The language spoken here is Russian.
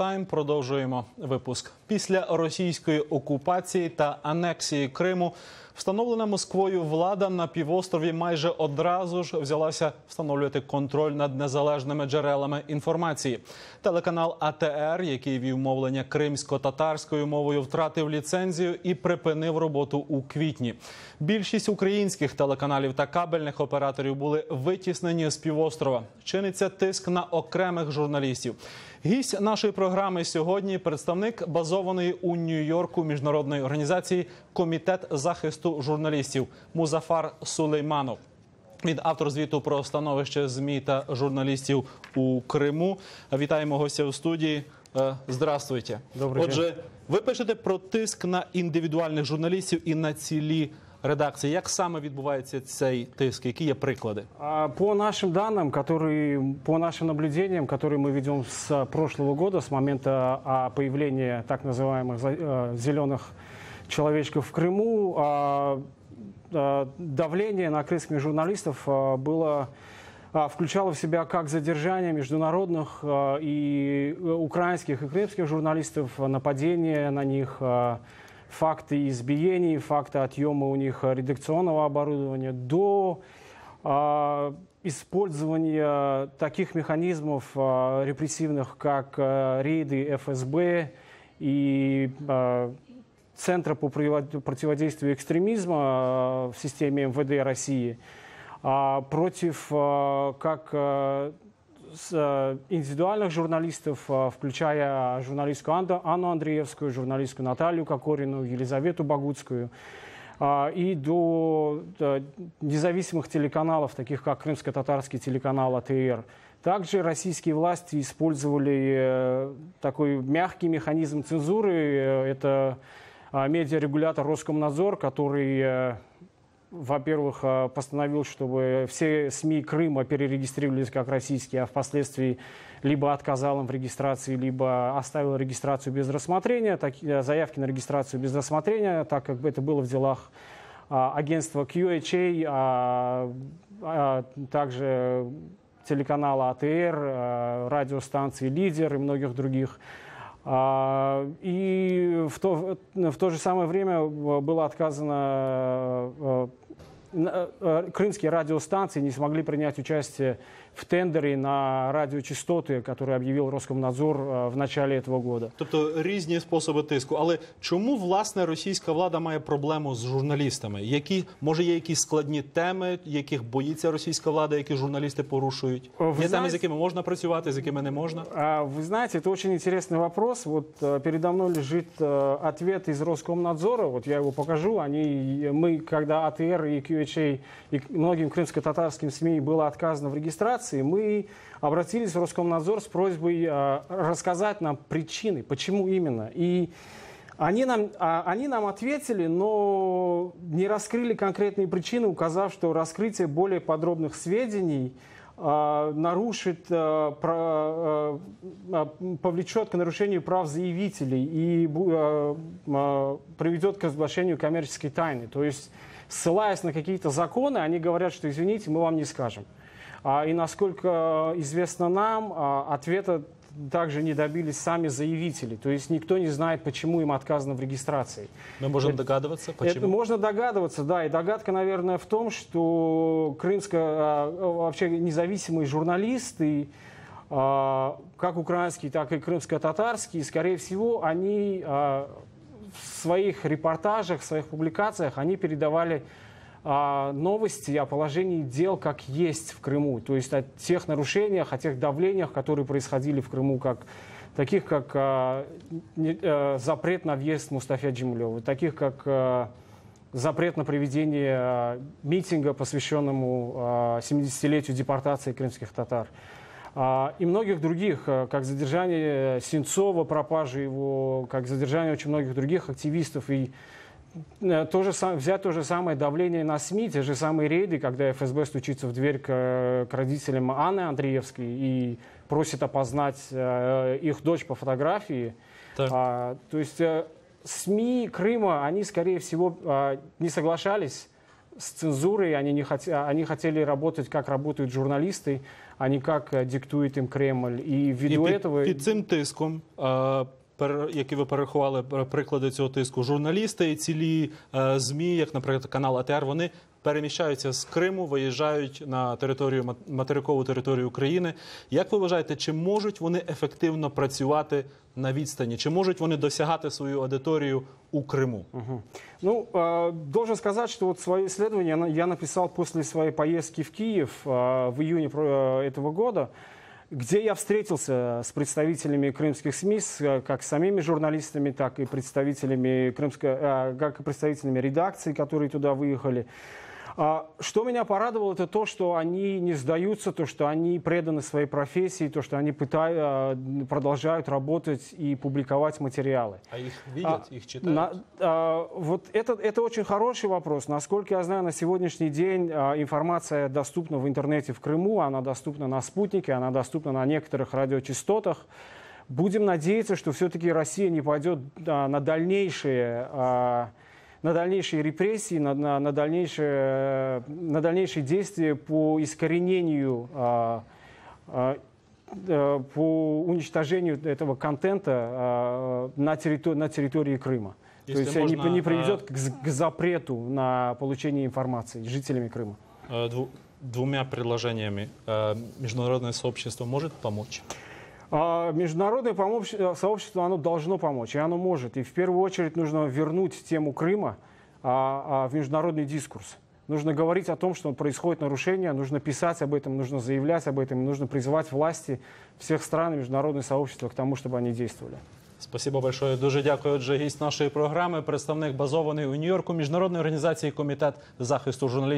Тайм продовжуємо випуск. Після російської окупації та анексії Криму Встановлена Москвою влада на півострові майже одразу ж взялася встановлювати контроль над незалежними джерелами інформації. Телеканал АТР, який вів мовлення кримсько-татарською мовою, втратив ліцензію і припинив роботу у квітні. Більшість українських телеканалів та кабельних операторів були витіснені з півострова. Чиниться тиск на окремих журналістів. Гість нашої програми сьогодні представник базованої у Нью-Йорку міжнародної організації Комітет захисту журналістів Музафар Сулейманов. Він автор звіту про становище ЗМІ та журналістів у Криму. Вітаємо гостя у студії. Е, Здравствуйте. Добрий Отже, ви пишете про тиск на індивідуальних журналістів і на цілі редакції. Як саме відбувається цей тиск? Які є приклади? А По нашим данным, которые, по нашим наблюдениям, которые мы ведем с прошлого года, с момента а, появления так называемых за- э, зеленых Человечков в Крыму, а, а, давление на крымских журналистов а, было а, включало в себя как задержание международных и украинских и крымских журналистов, нападение на них, факты избиений, факты отъема у них редакционного оборудования, до использования таких механизмов репрессивных, как рейды ФСБ и Центра по противодействию экстремизма а, в системе МВД России а, против а, как а, индивидуальных журналистов, включая журналистку Анну Андреевскую, журналистку Наталью Кокорину, Елизавету Богутскую, а, и до независимых телеканалов, таких как крымско-татарский телеканал АТР. Также российские власти использовали э, такой мягкий механизм цензуры. Э, Это медиарегулятор Роскомнадзор, который, э, во-первых, э, постановил, чтобы все СМИ Крыма перерегистрировались как российские, а впоследствии либо отказал им в регистрации, либо оставил регистрацию без рассмотрения, так- э, заявки на регистрацию без рассмотрения, так как это было в делах а, агентства QHA, а, а также телеканала АТР, а, радиостанции «Лидер» и многих других. А, И в то, в то же самое время э, было отказано э, э, крымские радиостанции не смогли принять участие в тендере на радиочастоты, который объявил Роскомнадзор э, в начале этого года. Тобто різні способи тиску. Але чому власне російська влада має проблему з журналістами? Які може є якісь складні теми, яких боїться російська влада, які журналісти порушують? Ви є теми, знаєте- з якими можна працювати, з якими не можна? А, Вы знаете, это очень интересный вопрос. Вот э, передо мной лежит э, ответ из Роскомнадзора. Вот я его покажу. Они, мы, когда АТР и QHA и к- многим крымско-татарским СМИ было отказано в регистрации, мы обратились в Роскомнадзор с просьбой э, рассказать нам причины, почему именно. И они нам, а, они нам ответили, но не раскрыли конкретные причины, указав, что раскрытие более подробных сведений а, нарушит, а, а, а, повлечет к нарушению прав заявителей и а, а, приведет к разглашению коммерческой тайны. То есть, ссылаясь на какие-то законы, они говорят, что извините, мы вам не скажем. А, И насколько известно нам, а, ответа также не добились сами заявители. То есть никто не знает, почему им отказано в регистрации. Можемо догадуватися, Это почему? можно догадываться, да. И догадка, наверное, в том, что крымско, а, вообще независимые журналисты, как украинские, так и крымско-татарские, скорее всего, они в своих репортажах, в своих публикациях, они передавали а, новости о положении дел как есть в Крыму. То есть о тех нарушениях, о тех давлениях, которые происходили в Крыму, как, таких как а, не- э, запрет на въезд Мустафа Джемлева, таких как а, запрет на проведение а, митинга, посвященному а, 70-летию депортации крымских татар. А, И многих других, а, как задержание Сенцова, пропажа его, как задержание очень многих других активистов. И э, то же, сам- взять то же самое давление на СМИ, те же самые рейды, когда ФСБ стучится в дверь к, э, к родителям Анны Андреевской и просит опознать э, их дочь по фотографии. Так. А, то есть э, СМИ Крыма, они, скорее всего, а, не соглашались с цензурой, они, не хот- они хотели работать, как работают журналисты, а не как э, диктует им Кремль. И І ввиду під, этого... під цим тиском, е, пер- які ви перерахували пр- приклади цього тиску, журналісти і цілі е, змі, як, наприклад, канал АТР, вони переміщаються з Криму, виїжджають на територію мат- материкову територію України. Як ви вважаєте, чи можуть вони ефективно працювати на відстані? Чи можуть вони досягати свою аудиторію у Криму? Ну, э, должен сказать, что вот свое исследование на- я написал после своей поездки в Киев э, в июне про- э, этого года, Где я встретился с представителями крымских СМИ, э, как самими журналистами, так и представителями крымской, э, как и представителями редакций, которые туда выехали. А, Что меня порадовало, это то, что они не сдаются, то, что они преданы своей профессии, то, что они пытают, продолжают работать и публиковать материалы. А їх А, на- а, вот это, это очень хороший вопрос. Насколько я знаю, на сегодняшний день а, информация доступна в интернете в Крыму, она доступна на спутнике, она доступна на некоторых радиочастотах. Будем надеяться, что все-таки Россия не пойдет а, на дальнейшие а, на дальнейшие репрессии, на, на, на, дальнейшие, на дальнейшие действия по искоренению, а, а, э, по уничтожению этого контента а, на, территор- на территории Крыма. То Если есть не, можно, не а- приведет к, к запрету на получение информации жителями Крыма. Э, дву- двумя предложениями э, международное сообщество может помочь? А Международное помощь- э, сообщество оно должно помочь, и оно может. И в первую очередь нужно вернуть тему Крыма а, а, в международный дискурс. Нужно говорить о том, что происходит нарушение, нужно писать об этом, нужно заявлять об этом, и нужно призывать власти всех стран и международное сообщество к тому, чтобы они действовали. Спасибо большое. Дуже дякую. Отже, гість нашої програми, представник базований у Нью-Йорку міжнародної організації Комітет захисту журналістів.